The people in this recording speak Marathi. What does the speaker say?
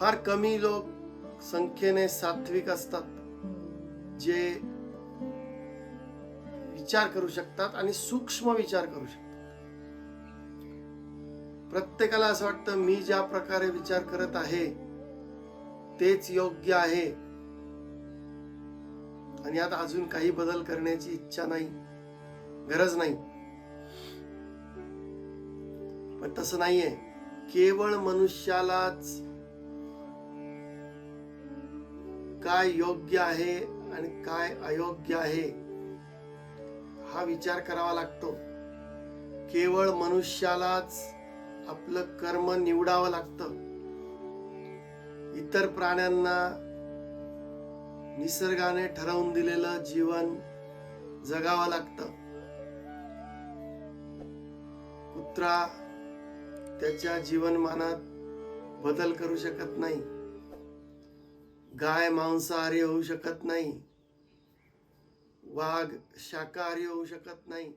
फार कमी लोक संख्येने सात्विक असतात जे विचार करू शकतात आणि सूक्ष्म विचार करू शकतात. प्रत्येकाला असं वाटतं मी ज्या प्रकारे विचार करत आहे तेच योग्य आहे. आणि आता अजून काही बदल करण्याची इच्छा नाही गरज नाही. पण तसं नाहीये. केवळ मनुष्यालाच काय योग्य आहे आणि काय अयोग्य आहे हा विचार करावा लागतो. केवळ मनुष्यालाच आपलं कर्म निवडावं लागतं. इतर प्राण्यांना निसर्गाने ठरवून दिलेलं जीवन जगावं लागतं. कुत्रा त्याच्या जीवनमानात बदल करू शकत नाही. गाय मांसाहारी होऊ शकत नाही. वाघ शाकाहारी होऊ शकत नाही.